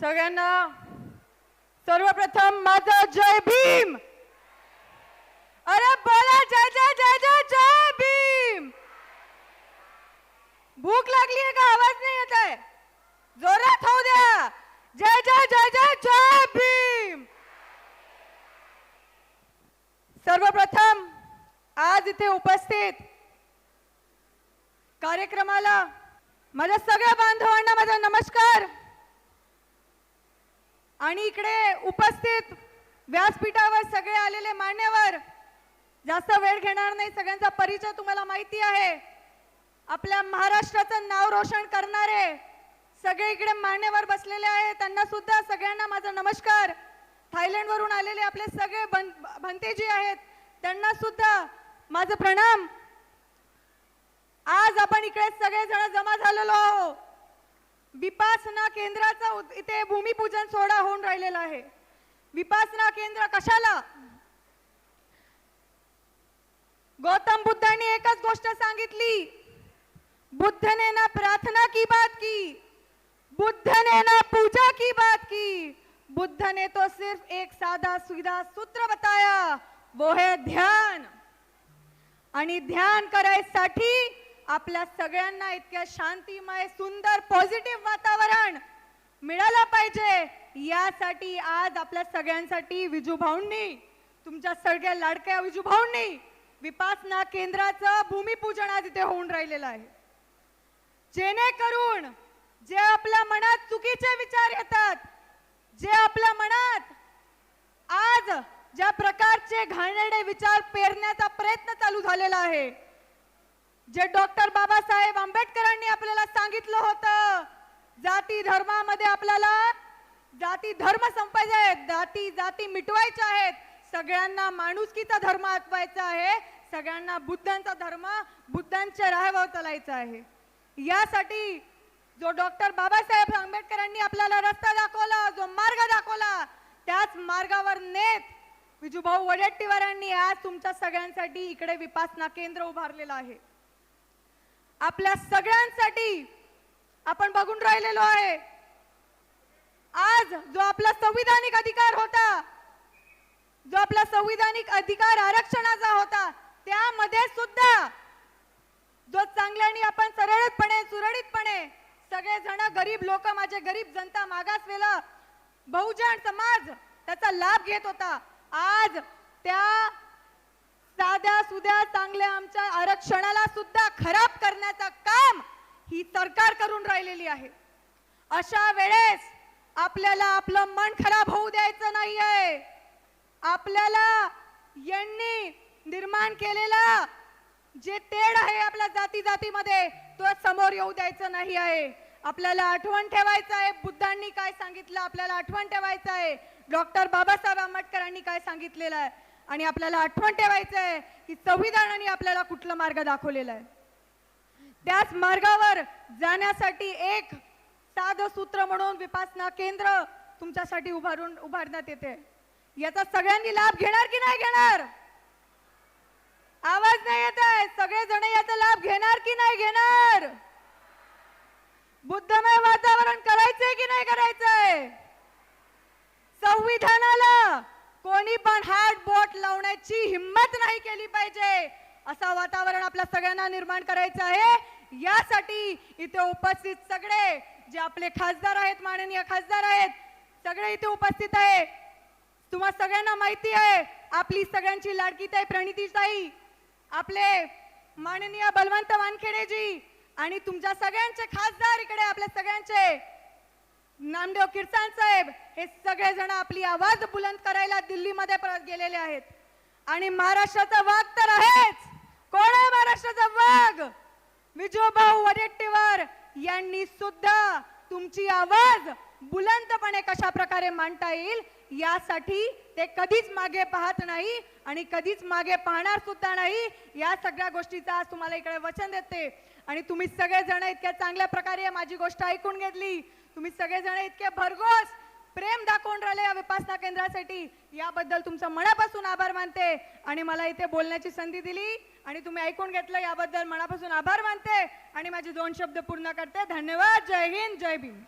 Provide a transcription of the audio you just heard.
सगळ्यांना सर्वप्रथम माझा जय भीम. अरे बोला जय जय जय जय जय भीम. भूक लागली आहे का? आवाज नाही येत आहे. जोरात होऊ द्या. जय जय जय जय जय भीम. सर्वप्रथम आज इथे उपस्थित कार्यक्रमाला माझ्या सगळ्या बांधवांना माझा नमस्कार आणि इकडे उपस्थित व्यासपीठावर सगळे आलेले मान्यवर जास्त वेळ घेणार नाही सगळ्यांचा परिचय तुम्हाला माहिती आहे. आपल्या महाराष्ट्राचं नाव रोशन करणारे सगळे इकडे मान्यवर बसलेले आहेत. त्यांना सुद्धा सगळ्यांना माझा नमस्कार. थायलंड वरून आलेले आपले सगळे बन भंतेजी आहेत. त्यांना सुद्धा माझं प्रणाम. आज आपण इकडे सगळे जण जमा झालेलो आहोत. विपासना केंद्राचा इथे भूमिपूजन सोहळा होऊन राहिलेला आहे. विपासना केंद्र कशाला? गौतम बुद्धांनी एकच गोष्ट सांगितली. बुद्ध ने ना प्रार्थना की बात की. बुद्ध ने ना पूजा की बात की. बुद्ध ने तो सिर्फ एक साधा सुविधा सूत्र बताया वो है ध्यान. आणि ध्यान करायसाठी आपल्या सगळ्यांना इतक्या शांतिमय सुंदर पॉझिटिव्ह वातावरण मिळालं पाहिजे. यासाठी आज आपल्या सगळ्यांसाठी विजू भाऊंनी तुमच्या सगळ्या लाडक्या विजू भाऊंनी विपासना केंद्राचं भूमिपूजन आज इथे होऊन राहिलेलं आहे. जेणेकरून जे आपल्या मनात चुकीचे विचार येतात जे आपल्या मनात आज ज्या प्रकारचे घाणेरडे विचार पेरण्याचा प्रयत्न चालू झालेला आहे जे डॉक्टर बाबासाहेब आंबेडकरांनी आपल्याला सांगितलं होतं जाती धर्मामध्ये आपल्याला जाती धर्म संपायचे आहेत जाती जाती मिटवायच्या आहेत. सगळ्यांना माणुसकीचा धर्म आठवायचा आहे सगळ्यांना बुद्धांचा धर्म बुद्धांच्या राहावर चालायचा आहे. यासाठी जो डॉक्टर बाबासाहेब आंबेडकरांनी आपल्याला रस्ता दाखवला जो मार्ग दाखवला त्याच मार्गावर नेत विजूभाऊ वडेट्टीवारांनी आज तुमच्या सगळ्यांसाठी इकडे विपासना केंद्र उभारलेलं आहे. आपल्या सगळ्यांसाठी आपण बघून राहिलेलो आहे. आज जो आपला संविधानिक अधिकार होता जो आपला संविधानिक अधिकार आरक्षणाचा होता त्यामध्ये सुद्धा जो चांगल्याने आपण सरळपणे सुरळीतपणे सगळे जण गरीब लोक माझे गरीब जनता मागासलेलं बहुजन समाज त्याचा लाभ घेत होता. आज त्या साध्या सुध्या चांगल्या आमच्या आरक्षणाला सुद्धा खराब करण्याचं काम ही सरकार करून राहिलेली आहे. अशा वेळेस आपल्याला आपलं मन खराब होऊ द्यायचं नाही आहे आपल्याला यांनी निर्माण केलेला जे तेढ आहे आपल्या जाती जातीमध्ये तो समोर येऊ द्यायचं नाही आहे आपल्याला आठवण ठेवायचं आहे. बुद्धांनी काय सांगितलं आपल्याला आठवण ठेवायचं आहे. डॉक्टर बाबासाहेब आंबेडकरांनी काय सांगितलेलं आहे? आणि आपल्याला आठवण ठेवायचं आहे की संविधानाने आपल्याला कुठला मार्ग दाखवलेला आहे. त्याच मार्गावर जाण्यासाठी एक साधं सूत्र म्हणून विपासना केंद्र तुमच्यासाठी उभारून उभारण्यात येते. याचा सगळ्यांनी लाभ घेणार की नाही घेणार? आवाज नाही येत आहे सगळे जण याचा लाभ घेणार की नाही घेणार? बुद्धमय वातावरण करायचंय की नाही करायचंय? संविधानाला कोणी पण हात बोट लावण्याची हिंमत नाही केली पाहिजे. असं वातावरण आपल्या सगळ्यांना निर्माण करायचं आहे. यासाठी इथे उपस्थित सगळे जे आपले खासदार आहेत माननीय खासदार आहेत सगळे इथे उपस्थित आहे. तुम्हा सगळ्यांना माहिती आहे आपली सगळ्यांची लाडकी ताई प्रणितीताई आपले माननीय बलवंत वानखेडेजी आणि तुमच्या सगळ्यांचे खासदार इकडे आपल्या सगळ्यांचे. नामदेव किरसान साहेब हे सगळेजण आपली आवाज बुलंद करायला दिल्लीमध्ये परत गेलेले आहेत. आणि महाराष्ट्राचा वाघ तर आहेच. कोण आहे महाराष्ट्राचा वाघ? विजोभाऊ वडेट्टीवार यांनी सुद्धा तुमची आवाज बुलंदपणे कशा प्रकारे मांडता येईल यासाठी ते कधीच मागे पाहत नाही आणि कधीच मागे पाहणार सुद्धा नाही. या सगळ्या गोष्टीचा आज तुम्हाला इकडे वचन देते. आणि तुम्ही सगळेजण इतक्या चांगल्या प्रकारे माझी गोष्ट ऐकून घेतली. तुम्ही सगळेजण इतके भरघोस प्रेम दाखवून राहिले या विपासना केंद्रासाठी. याबद्दल तुमचं मनापासून आभार मानते आणि मला इथे बोलण्याची संधी दिली आणि तुम्ही ऐकून घेतलं याबद्दल मनापासून आभार मानते आणि माझे दोन शब्द पूर्ण करते. धन्यवाद. जय हिंद. जय भीम.